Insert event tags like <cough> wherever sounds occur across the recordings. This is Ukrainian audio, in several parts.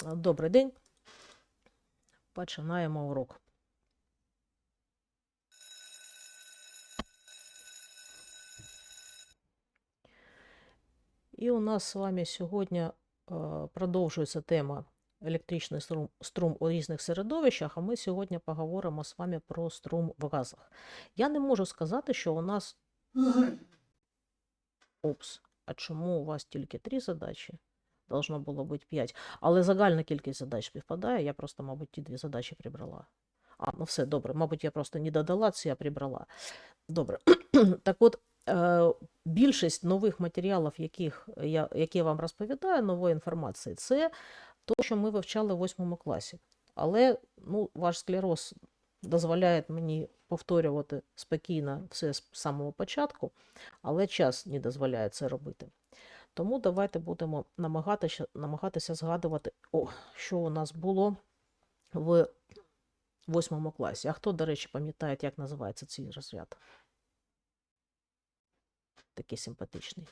Добрий день. Починаємо урок. І у нас з вами сьогодні е, продовжується тема електричний струм, струм у різних середовищах, а ми сьогодні поговоримо з вами про струм в газах. Я не можу сказати, що у нас. <laughs> Опс, а чому у вас тільки три задачі? Должно було бути 5. Але загальна кількість задач співпадає. Я просто, мабуть, ті дві задачі прибрала. А, ну все, добре. Мабуть, я просто не додала ці, а прибрала. Добре. <clears throat> так от, е, більшість нових матеріалів, яких я, які я вам розповідаю, нової інформації, це то, що ми вивчали в 8 класі. Але ну, ваш склероз дозволяє мені повторювати спокійно все з самого початку, але час не дозволяє це робити. Тому давайте будемо намагатися, намагатися згадувати, о, що у нас було в восьмому класі. А хто, до речі, пам'ятає, як називається цей розряд? Такий симпатичний.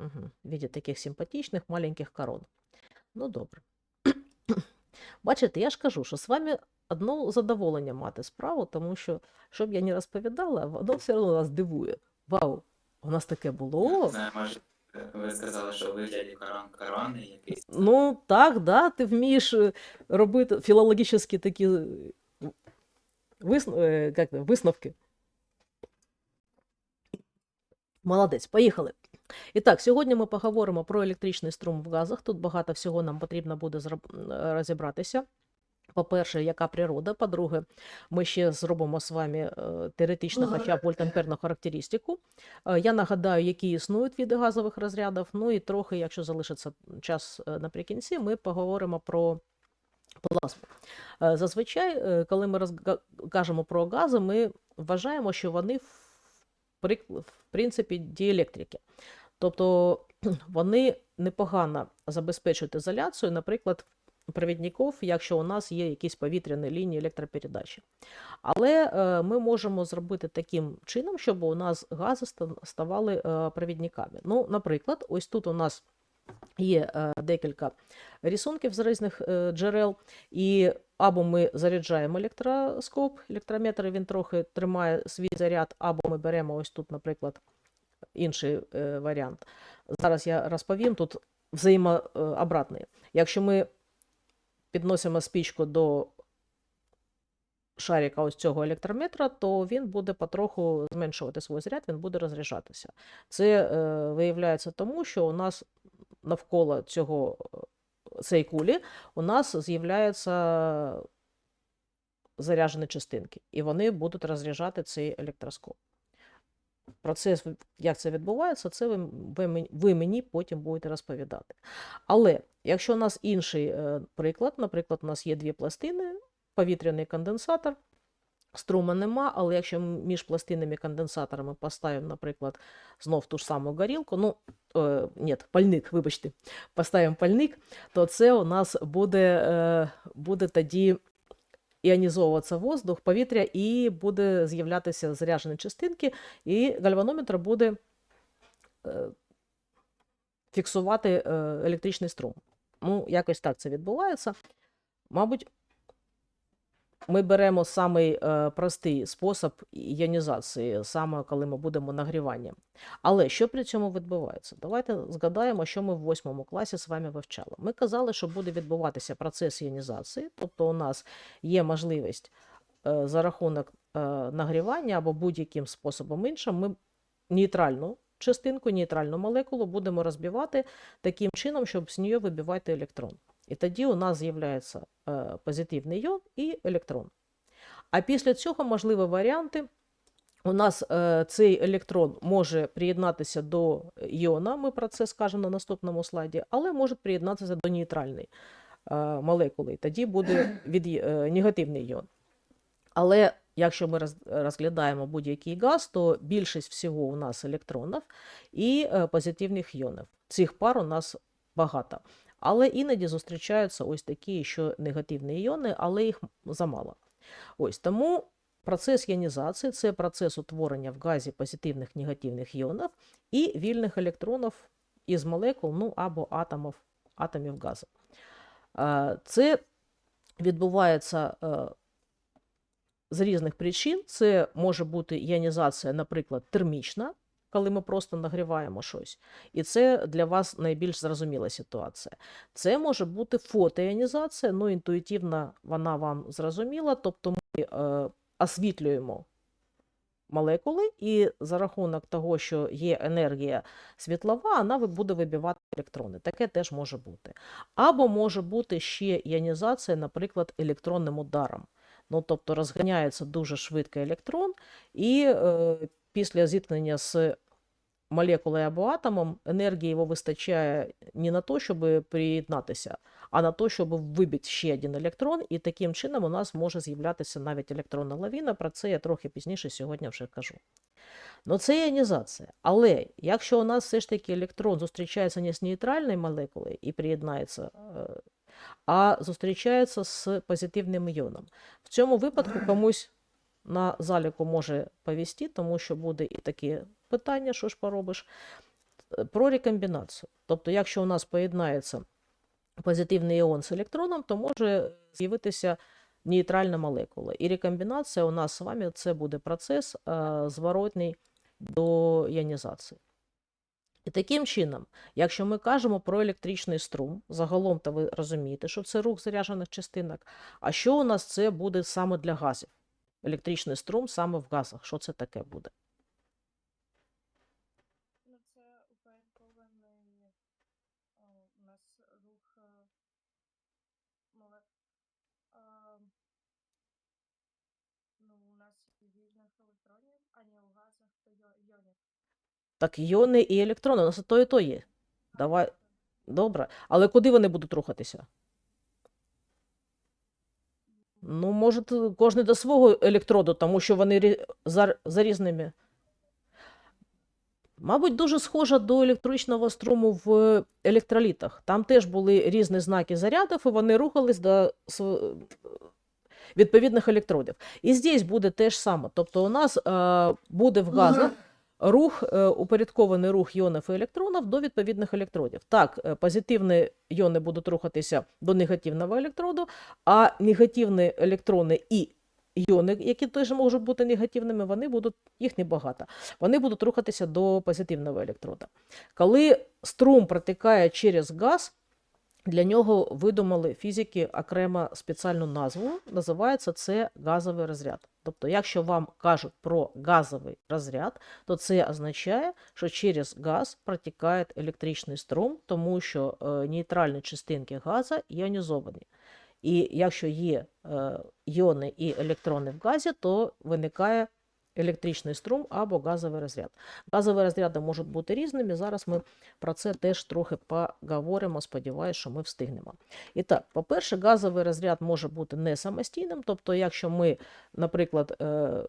Угу. В виді таких симпатичних маленьких корон. Ну, добре. <coughs> Бачите, я ж кажу, що з вами одно задоволення мати справу, тому що, щоб я не розповідала, воно все одно нас дивує. Вау, у нас таке було. Знаю, може, ви сказали, що вигляді корон корони якийсь. Ну, так, да, ти вмієш е, робити філологічні такі е, висн... е, як це, висновки. Молодець, поїхали. І так, сьогодні ми поговоримо про електричний струм в газах. Тут багато всього нам потрібно буде розібратися. По-перше, яка природа. По-друге, ми ще зробимо з вами е, теоретично хоча б вольтамперну характеристику. Е, Я нагадаю, які існують види газових розрядів. Ну і трохи, якщо залишиться час е, наприкінці, ми поговоримо про плазму. Зазвичай, коли ми кажемо про гази, ми вважаємо, що вони в в принципі діелектрики. Тобто вони непогано забезпечують ізоляцію, наприклад, провідників, якщо у нас є якісь повітряні лінії електропередачі. Але е, ми можемо зробити таким чином, щоб у нас гази ставали е, провідниками. Ну, наприклад, ось тут у нас є е, декілька рисунків з різних джерел, і або ми заряджаємо електроскоп, електрометр, він трохи тримає свій заряд, або ми беремо ось тут, наприклад, інший варіант. Зараз я розповім тут взаємообратний. Якщо ми підносимо спічку до шарика ось цього електрометра, то він буде потроху зменшувати свій заряд, він буде розряджатися. Це е, виявляється тому, що у нас навколо цього е, цієї кулі у нас з'являються заряджені частинки, і вони будуть розряджати цей електроскоп. Процес, як це відбувається, це ви, ви, ви мені потім будете розповідати. Але якщо у нас інший е, приклад, наприклад, у нас є дві пластини, повітряний конденсатор, струма нема, але якщо між пластинами конденсаторами поставимо, наприклад, знов ту ж саму горілку, ну, е, ні, пальник, вибачте, поставимо пальник, то це у нас буде, е, буде тоді іонізовуватися воздух, повітря, і буде з'являтися заряджені частинки, і гальванометр буде е, фіксувати е, електричний струм. Ну, якось так це відбувається. Мабуть, ми беремо самий е, простий спосіб іонізації, саме коли ми будемо нагрівання. Але що при цьому відбувається? Давайте згадаємо, що ми в восьмому класі з вами вивчали. Ми казали, що буде відбуватися процес іонізації, тобто у нас є можливість е, за рахунок е, нагрівання або будь-яким способом іншим, ми нейтральну частинку, нейтральну молекулу будемо розбивати таким чином, щоб з нього вибивати електрон. І тоді у нас з'являється е, позитивний йон і електрон. А після цього можливі варіанти. У нас е, цей електрон може приєднатися до іона, ми про це скажемо на наступному слайді, але може приєднатися до нейтральної е, молекули. Тоді буде <coughs> від, е, негативний іон. Але якщо ми роз- розглядаємо будь-який газ, то більшість всього у нас електронів і е, позитивних іонів. Цих пар у нас багато. Але іноді зустрічаються ось такі, що негативні іони, але їх замало. Ось тому процес іонізації це процес утворення в газі позитивних негативних іонів і вільних електронів із молекул, ну або атомів, атомів газу. Е, Це відбувається е, з різних причин. Це може бути іонізація, наприклад, термічна, коли ми просто нагріваємо щось. І це для вас найбільш зрозуміла ситуація. Це може бути фотоіонізація, ну інтуїтивно вона вам зрозуміла, тобто ми е, освітлюємо молекули, і за рахунок того, що є енергія світлова, вона буде вибивати електрони. Таке теж може бути. Або може бути ще іонізація, наприклад, електронним ударом. Ну, тобто розганяється дуже швидко електрон, і е, після зіткнення з молекулою або атомом енергії його вистачає не на те, щоб приєднатися, а на те, щоб вибити ще один електрон, і таким чином у нас може з'являтися навіть електронна лавіна. Про це я трохи пізніше сьогодні вже кажу. Ну, це іонізація. Але якщо у нас все ж таки електрон зустрічається не з нейтральною молекулою і приєднається, е, а зустрічається з позитивним іоном. В цьому випадку комусь на заліку може повісти, тому що буде і таке питання, що ж поробиш, е, про рекомбінацію. Тобто, якщо у нас поєднається позитивний іон з електроном, то може з'явитися нейтральна молекула. І рекомбінація у нас з вами це буде процес е, зворотний до іонізації. І таким чином, якщо ми кажемо про електричний струм, загалом то ви розумієте, що це рух заряджених частинок. А що у нас це буде саме для газів? Електричний струм саме в газах. Що це таке буде? Ну, це упорядкований у нас рух е, ну, у нас вільних електронів, а не у газах то йо- йонів. Так іони і електрони, у нас і то і то є. Давай, добре. Але куди вони будуть рухатися? Ну, може, кожен до свого електроду, тому що вони за, за різними. Мабуть, дуже схожа до електричного струму в електролітах. Там теж були різні знаки зарядів, і вони рухались до відповідних електродів. І здесь буде те ж саме. Тобто у нас е, буде в газах рух, е, упорядкований рух іонів і електронів до відповідних електродів. Так, е, позитивні іони будуть рухатися до негативного електроду, а негативні електрони і іони, які теж можуть бути негативними, вони будуть, їх небагато, вони будуть рухатися до позитивного електрода. Коли струм протикає через газ, для нього видумали фізики окремо спеціальну назву, називається це газовий розряд. Тобто, якщо вам кажуть про газовий розряд, то це означає, що через газ протікає електричний струм, тому що е, нейтральні частинки газу іонізовані. І якщо є е, іони і електрони в газі, то виникає електричний струм або газовий розряд. Газові розряди можуть бути різними. Зараз ми про це теж трохи поговоримо. Сподіваюся, що ми встигнемо. І так, по-перше, газовий розряд може бути не самостійним. Тобто, якщо ми, наприклад, е,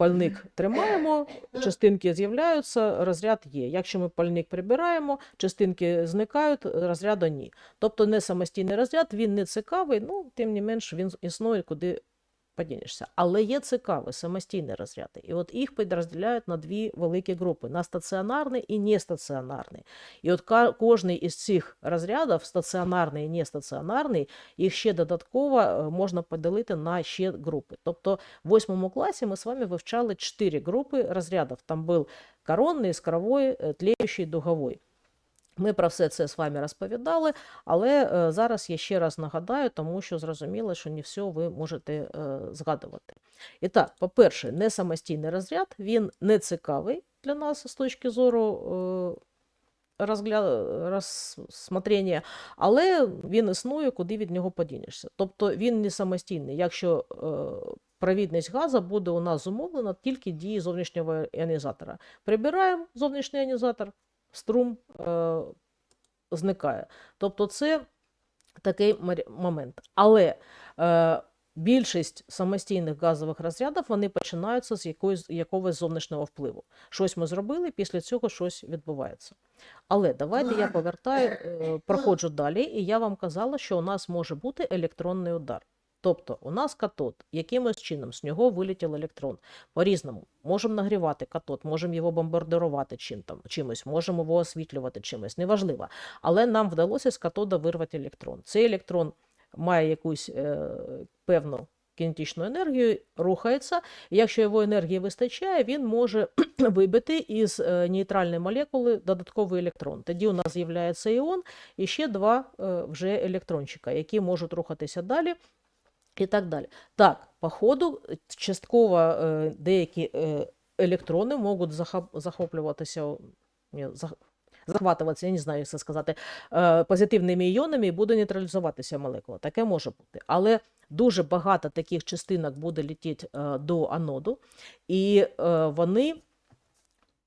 пальник тримаємо, частинки з'являються, розряд є. Якщо ми пальник прибираємо, частинки зникають, розряду ні. Тобто не самостійний розряд, він не цікавий, ну, тим не менш, він існує, куди подінешся. Але є цікаві самостійні розряди. І от їх підрозділяють на дві великі групи: на стаціонарний і нестаціонарний. І от кожний із цих розрядів, стаціонарний і нестаціонарний, їх ще додатково е, можна поділити на ще групи. Тобто в восьмому класі ми з вами вивчали чотири групи розрядів. Там був коронний, іскровий, е, тлеючий, дуговий. Ми про все це з вами розповідали, але е, зараз я ще раз нагадаю, тому що зрозуміло, що не все ви можете е, згадувати. І так, по-перше, не самостійний розряд, він не цікавий для нас з точки зору е, розгля... розсмотрення, але він існує, куди від нього подінешся. Тобто він не самостійний. Якщо провідність газу буде у нас зумовлена тільки дії зовнішнього іонізатора. Прибираємо зовнішній іонізатор, струм е, зникає. Тобто це такий момент. Але е, більшість самостійних газових розрядів вони починаються з якоїсь, якогось зовнішнього впливу. Щось ми зробили, після цього щось відбувається. Але давайте я повертаю, е, проходжу далі, і я вам казала, що у нас може бути електронний удар. Тобто у нас катод, якимось чином з нього вилетів електрон. По-різному. Можемо нагрівати катод, можемо його бомбардирувати чим там, чимось, можемо його освітлювати чимось, неважливо. Але нам вдалося з катода вирвати електрон. Цей електрон має якусь е, певну кінетичну енергію, рухається. І якщо його енергії вистачає, він може <clears throat> вибити із е, нейтральної молекули додатковий електрон. Тоді у нас з'являється іон і ще два е, вже електрончика, які можуть рухатися далі. І так далі. Так, по ходу е, частково е, деякі електрони можуть захоп- захоплюватися, захватуватися, я не знаю, як це сказати, позитивними іонами і буде нейтралізуватися молекула. Таке може бути. Але дуже багато таких частинок буде летіти е, до аноду, і е, вони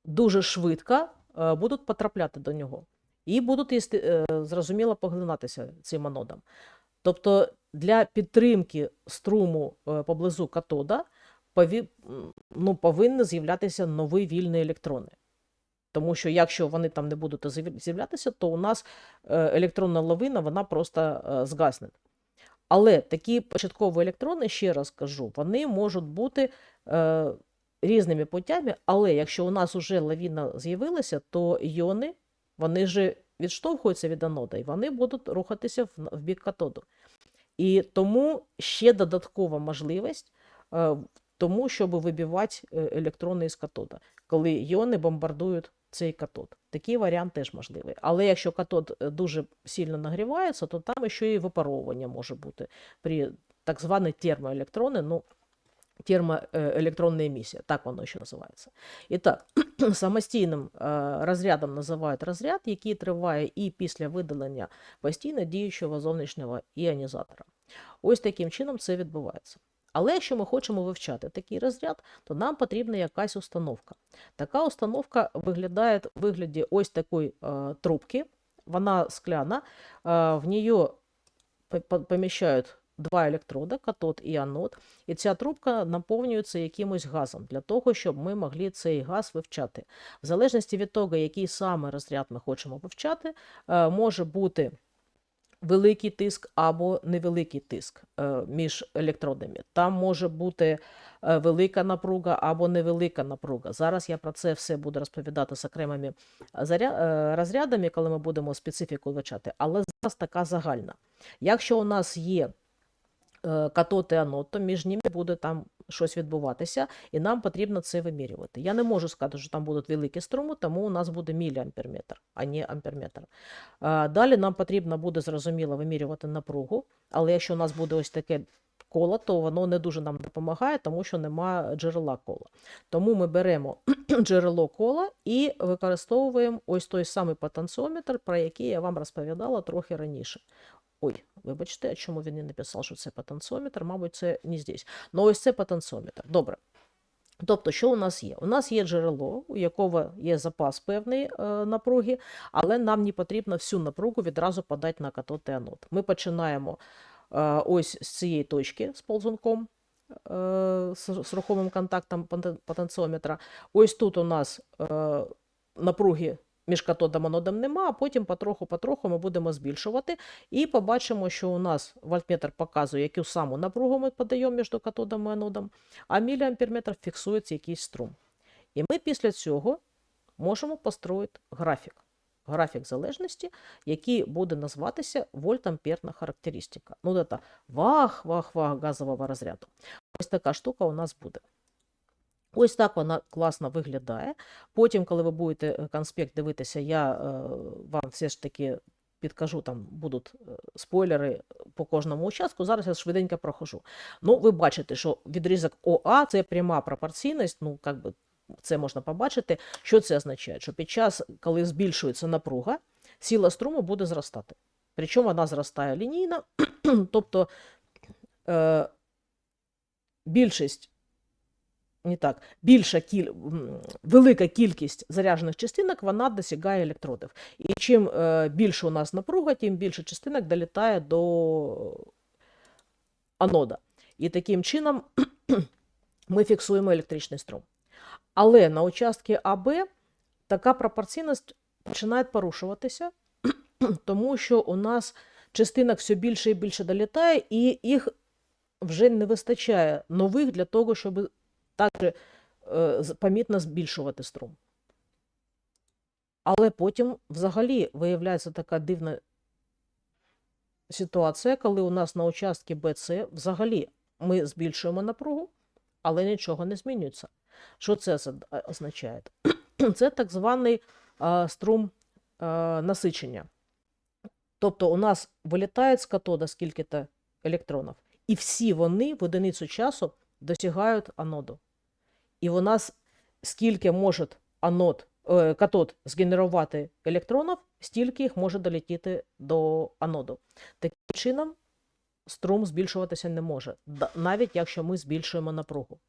дуже швидко е, будуть потрапляти до нього. І будуть, зрозуміло, поглинатися цим анодом. Тобто для підтримки струму е, поблизу катода пові- ну, повинні з'являтися нові вільні електрони. Тому що якщо вони там не будуть з'являтися, то у нас е, електронна лавина вона просто е, згасне. Але такі початкові електрони, ще раз кажу, вони можуть бути е, різними путями, але якщо у нас вже лавіна з'явилася, то іони вони ж відштовхуються від анода, і вони будуть рухатися в, бік катоду. І тому ще додаткова можливість е, тому, щоб вибивати е, електрони із катода, коли іони бомбардують цей катод. Такий варіант теж можливий. Але якщо катод е, дуже сильно нагрівається, то там ще і випаровування може бути при так звані термоелектрони, ну, термоелектронна емісія, так воно ще називається. І так, <clears throat> самостійним е, розрядом називають розряд, який триває і після видалення постійно діючого зовнішнього іонізатора. Ось таким чином це відбувається. Але якщо ми хочемо вивчати такий розряд, то нам потрібна якась установка. Така установка виглядає в вигляді ось такої е, трубки, вона скляна, е, в нее по- по- поміщають два електроди, катод і анод, і ця трубка наповнюється якимось газом для того, щоб ми могли цей газ вивчати. В залежності від того, який саме розряд ми хочемо вивчати, е, може бути великий тиск або невеликий тиск е, між електродами. Там може бути е, велика напруга або невелика напруга. Зараз я про це все буду розповідати з окремими розрядами, коли ми будемо специфіку вивчати, але зараз така загальна. Якщо у нас є е, катод анод, то між ними буде там щось відбуватися, і нам потрібно це вимірювати. Я не можу сказати, що там будуть великі струми, тому у нас буде міліамперметр, а не амперметр. Е, Далі нам потрібно буде зрозуміло вимірювати напругу, але якщо у нас буде ось таке коло, то воно не дуже нам допомагає, тому що немає джерела кола. Тому ми беремо <clears throat> джерело кола і використовуємо ось той самий потенціометр, про який я вам розповідала трохи раніше. Ой, вибачте, а чому він не написав, що це потенціометр? Мабуть, це не здесь. Ну, ось це потенціометр. Добре. Тобто, що у нас є? У нас є джерело, у якого є запас певної е, напруги, але нам не потрібно всю напругу відразу подати на катод і анод. Ми починаємо е, ось з цієї точки з ползунком, е, з, з рухомим контактом потенціометра. Ось тут у нас е, напруги між катодом анодом нема, а потім потроху-потроху ми будемо збільшувати і побачимо, що у нас вольтметр показує, яку саму напругу ми подаємо між катодом і анодом, а міліамперметр фіксує якийсь струм. І ми після цього можемо построїти графік. Графік залежності, який буде назватися вольтамперна характеристика. Ну, це вах, вах, вах газового розряду. Ось така штука у нас буде. Ось так вона класно виглядає. Потім, коли ви будете е, конспект дивитися, я е, вам все ж таки підкажу, там будуть е, спойлери по кожному участку. Зараз я швиденько прохожу. Ну, ви бачите, що відрізок ОА це пряма пропорційність, ну, як би це можна побачити. Що це означає? Що під час, коли збільшується напруга, сила струму буде зростати. Причому вона зростає лінійно, <clears throat> тобто е, більшість не так, більша кіль... велика кількість заряджених частинок вона досягає електродів. І чим е, більше у нас напруга, тим більше частинок долітає до анода. І таким чином <clears throat> ми фіксуємо електричний струм. Але на участки АБ така пропорційність починає порушуватися, <clears throat> тому що у нас частинок все більше і більше долітає, і їх вже не вистачає нових для того, щоб так же, е, помітно збільшувати струм. Але потім взагалі виявляється така дивна ситуація, коли у нас на участку БЦ взагалі ми збільшуємо напругу, але нічого не змінюється. Що це означає? <clears throat> Це так званий а, струм а, насичення. Тобто у нас вилітає з катода скільки-то електронів, і всі вони в одиницю часу досягають аноду. І нас скільки може анод, е, катод згенерувати електронів, стільки їх може долетіти до аноду. Таким чином, струм збільшуватися не може, навіть якщо ми збільшуємо напругу.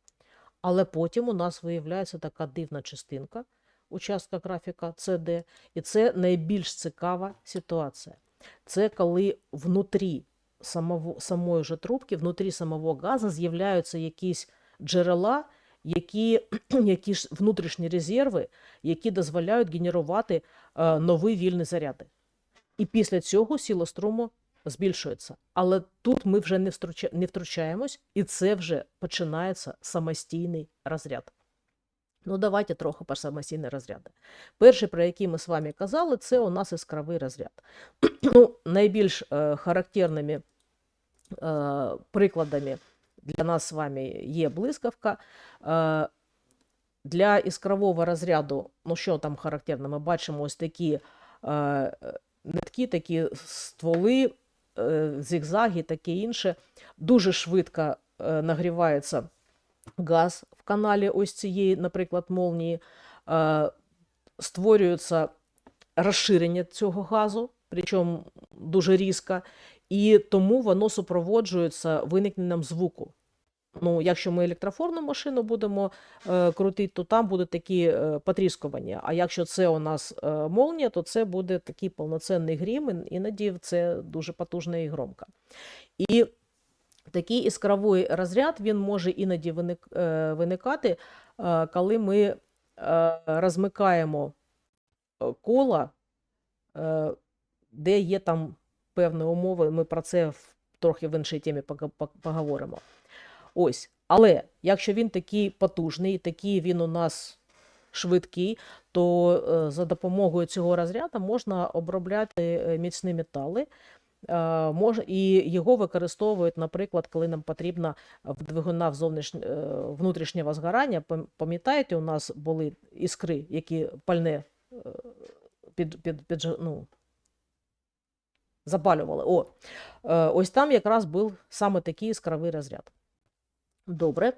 Але потім у нас виявляється така дивна частинка участка графіка CD, і це найбільш цікава ситуація. Це коли внутрі самого, самої ж трубки, внутрі самого газу з'являються якісь джерела, які, <clears throat> які ж внутрішні резерви, які дозволяють генерувати е, нові вільні заряди. І після цього сила струму збільшується. Але тут ми вже не, втруча... не втручаємось, і це вже починається самостійний розряд. Ну, давайте трохи про самостійні розряди. Перший, про який ми з вами казали, це у нас іскровий розряд. <clears throat> ну, найбільш е, характерними прикладами для нас з вами є блискавка. Е, для іскрового розряду, ну що там характерно, ми бачимо ось такі е, нитки, такі стволи, е, зігзаги, таке інше. Дуже швидко е, нагрівається газ в каналі ось цієї, наприклад, молнії. Е, створюється розширення цього газу, причому дуже різко, і тому воно супроводжується виникненням звуку. Ну, якщо ми електрофорну машину будемо е, крутити, то там будуть такі е, потріскування. А якщо це у нас е, молнія, то це буде такий повноцінний грім, іноді це дуже потужно і громко. І такий іскровий розряд він може іноді виник, е, виникати, е, коли ми е, розмикаємо е, кола, е, де є там певні умови. Ми про це трохи в іншій темі поговоримо. Ось. Але якщо він такий потужний, такий він у нас швидкий, то е, за допомогою цього розряду можна обробляти е, міцні метали. Е, мож, і його використовують, наприклад, коли нам потрібно в двигуна е, внутрішнього згорання. Пам'ятаєте, у нас були іскри, які пальне під, під, під, ну, запалювали. О, е, ось там якраз був саме такий іскровий розряд. Добре.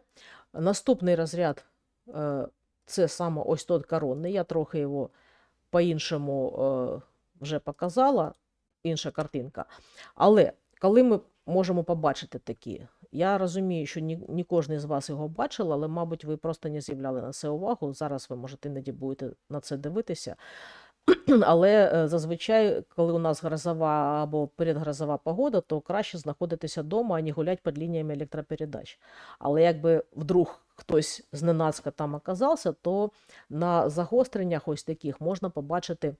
Наступний розряд е, це саме ось тот коронний. Я трохи його по-іншому е, вже показала, інша картинка. Але коли ми можемо побачити такі, я розумію, що ні кожен з вас його бачив, але, мабуть, ви просто не з'являли на це увагу. Зараз ви можете іноді будете на це дивитися. <clears throat> Але е, зазвичай, коли у нас грозова або передгрозова погода, то краще знаходитися вдома, а не гуляти під лініями електропередач. Але якби вдруг хтось зненацька там оказався, то на загостреннях ось таких можна побачити е,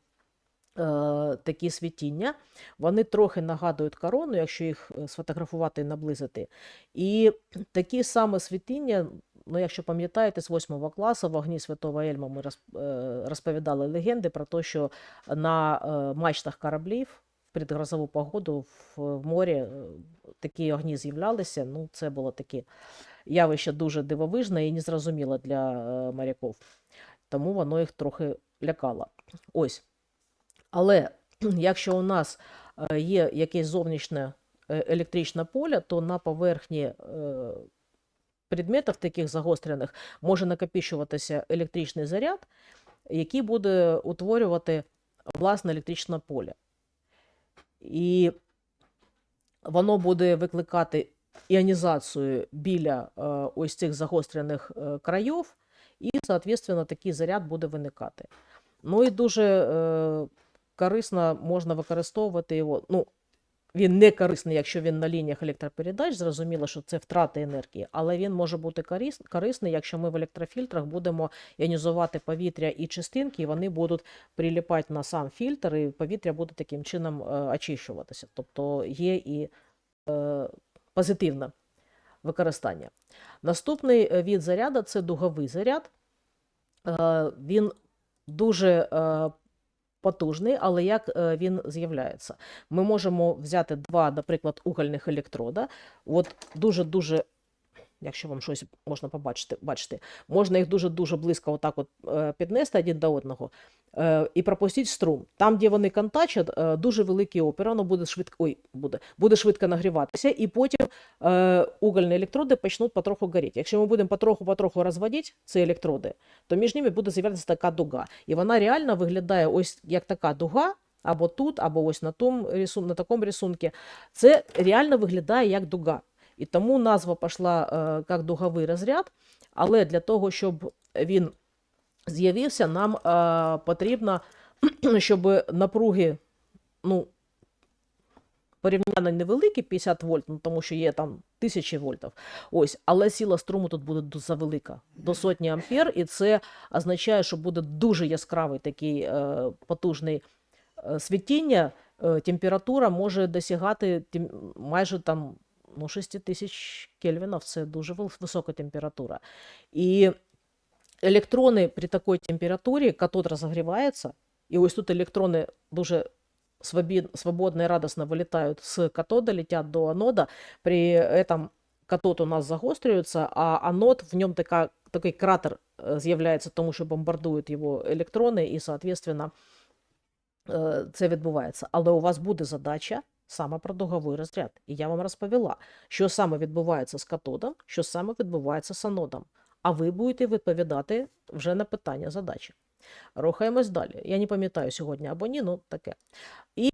такі світіння. Вони трохи нагадують корону, якщо їх е, сфотографувати і наблизити. І такі саме світіння, ну, якщо пам'ятаєте, з 8 класу в вогні Святого Ельма ми е, розповідали легенди про те, що на е, мачтах кораблів в предгрозову погоду в, морі е, такі огні з'являлися. Ну, це було таке явище дуже дивовижне і незрозуміле для моряків. Тому воно їх трохи лякало. Ось. Але якщо у нас є якесь зовнішнє електричне поле, то на поверхні предметів таких загострених може накопичуватися електричний заряд, який буде утворювати власне електричне поле. І воно буде викликати іонізацію біля е, ось цих загострених е, країв, і, соответственно, такий заряд буде виникати. Ну і дуже е, корисно можна використовувати його. Ну, він не корисний, якщо він на лініях електропередач, зрозуміло, що це втрата енергії, але він може бути корисний, якщо ми в електрофільтрах будемо іонізувати повітря і частинки, і вони будуть приліпати на сам фільтр, і повітря буде таким чином е, очищуватися. Тобто є і е, позитивна використання. Наступний е, від заряду це дуговий заряд. Він дуже потужний, але як е, він з'являється? Ми можемо взяти два, наприклад, угольних електрода. От дуже-дуже, якщо вам щось можна побачити, бачити, можна їх дуже-дуже близько отак от е, піднести один до одного е, і пропустити струм. Там, де вони контачать, е, дуже великий опір, воно буде швидко, ой, буде, буде швидко нагріватися, і потім угольні електроди почнуть потроху горіти. Якщо ми будемо потроху-потроху розводити ці електроди, то між ними буде з'являтися така дуга. І вона реально виглядає ось як така дуга, або тут, або ось на, тому на такому рисунку. Це реально виглядає як дуга. І тому назва пішла е, як дуговий розряд, але для того, щоб він з'явився, нам е, потрібно, <clears throat> щоб напруги, ну, порівняно невеликі, 50 вольт, ну, тому що є там тисячі вольтів. Ось, але сила струму тут буде завелика, до сотні ампер, і це означає, що буде дуже яскравий такий е, потужний е, світіння. Температура може досягати майже там ну, 6 тисяч кельвінів, це дуже вис- висока температура. І електрони при такій температурі, катод розігрівається, і ось тут електрони дуже свобід- свободно и радостно вылетают с катода, летят до анода. При этом катод у нас загострюється, а анод в ньому така, такий кратер е, з'являється, тому що бомбардують його електрони, і, соответственно, е, це відбувається. Але у вас буде задача саме про дуговий розряд. І я вам розповіла, що саме відбувається з катодом, що саме відбувається з анодом. А ви будете відповідати вже на питання задачі. Рухаємось далі. Я не пам'ятаю сьогодні або ні, ну таке. І,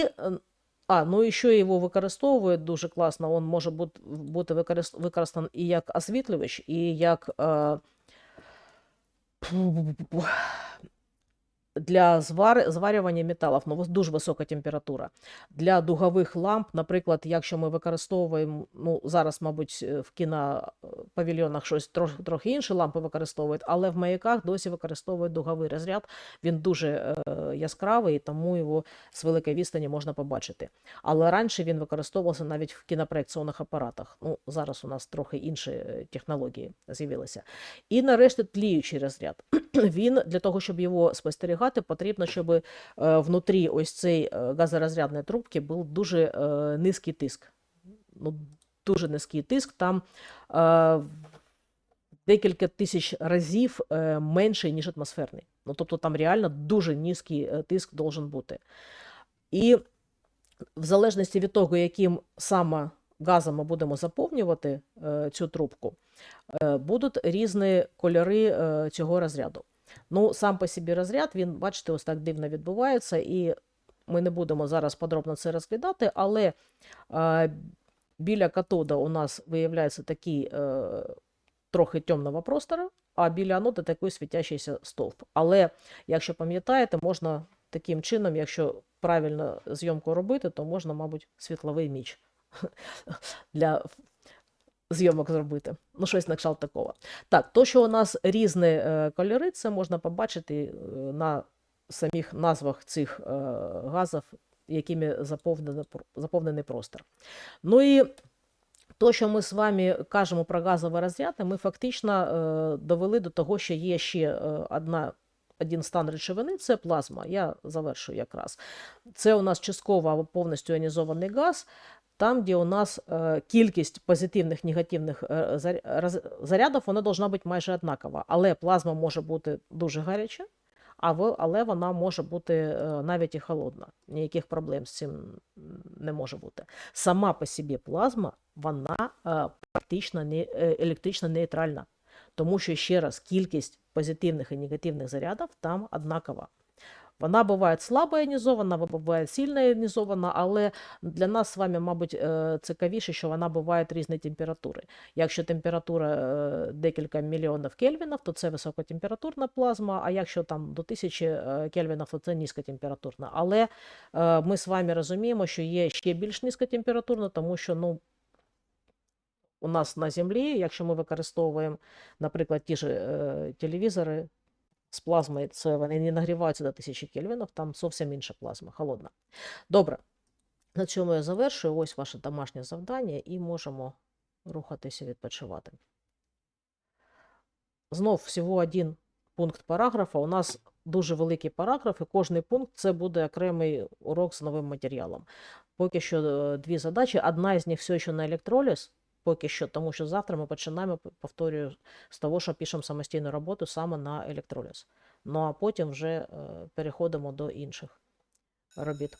а, ну і що його використовують дуже класно, він може бути використаний і як освітлювач, і як е, для звар, зварювання металів, ну, дуже висока температура. Для дугових ламп, наприклад, якщо ми використовуємо, ну, зараз, мабуть, е, в кінопавільйонах щось трохи, трохи інші лампи використовують, але в маяках досі використовують дуговий розряд. Він дуже е, яскравий, тому його з великої відстані можна побачити. Але раніше він використовувався навіть в кінопроекційних апаратах. Ну, зараз у нас трохи інші е, технології з'явилися. І нарешті тліючий розряд. <clears throat> Він для того, щоб його спостерігати, потрібно, щоб е, внутрі ось цієї е, газорозрядної трубки був дуже е, низький тиск. Ну, дуже низький тиск. Там декілька тисяч разів менший, ніж атмосферний. Ну, тобто там реально дуже низький тиск должен бути. І в залежності від того, яким саме газом ми будемо заповнювати цю трубку, будуть різні кольори цього розряду. Ну, сам по собі розряд, він, бачите, ось так дивно відбувається, і ми не будемо зараз подробно це розглядати, але е, біля катода у нас виявляється такий е, трохи темного простору, а біля анода такий світящийся стовп. Але, якщо пам'ятаєте, можна таким чином, якщо правильно зйомку робити, то можна, мабуть, світловий міч <laughs> для зйомок зробити. Ну, щось на кшталт такого. Так, то, що у нас різні е, кольори, це можна побачити е, на самих назвах цих е, газів, якими заповнений, простор. Ну і то, що ми з вами кажемо про газовий розряд, ми фактично довели до того, що є ще одна. Один стан речовини це плазма. Я завершую якраз. Це у нас частково або повністю іонізований газ, там, де у нас е, кількість позитивних негативних е, зарядів, вона должна бути майже однакова. Але плазма може бути дуже гаряча, але вона може бути е, навіть і холодна. Ніяких проблем з цим не може бути. Сама по собі плазма, вона е, практично не, електрично нейтральна. Тому що ще раз кількість позитивних і негативних зарядів там однакова. Вона буває слабо іонізована, буває сильно іонізована, але для нас з вами, мабуть, е, цікавіше, що вона буває різної температури. Якщо температура е, декілька мільйонів кельвінів, то це високотемпературна плазма, а якщо там до тисячі е, кельвінів, то це низькотемпературна. Але ми з вами розуміємо, що є ще більш низькотемпературна, тому що ну, у нас на землі, якщо ми використовуємо, наприклад, ті ж е, телевізори з плазмою, це вони не нагріваються до 1000 кельвінів, там зовсім інша плазма, холодна. Добре. На цьому я завершую. Ось ваше домашнє завдання, і можемо рухатися, відпочивати. Знов всього один пункт параграфа. У нас дуже великий параграф, і кожний пункт це буде окремий урок з новим матеріалом. Поки що е, дві задачі. Одна з них все ще на електроліз, поки що, тому що завтра ми починаємо, повторюю, з того, що пишемо самостійну роботу саме на електроліз. Ну а потім вже е, переходимо до інших робіт.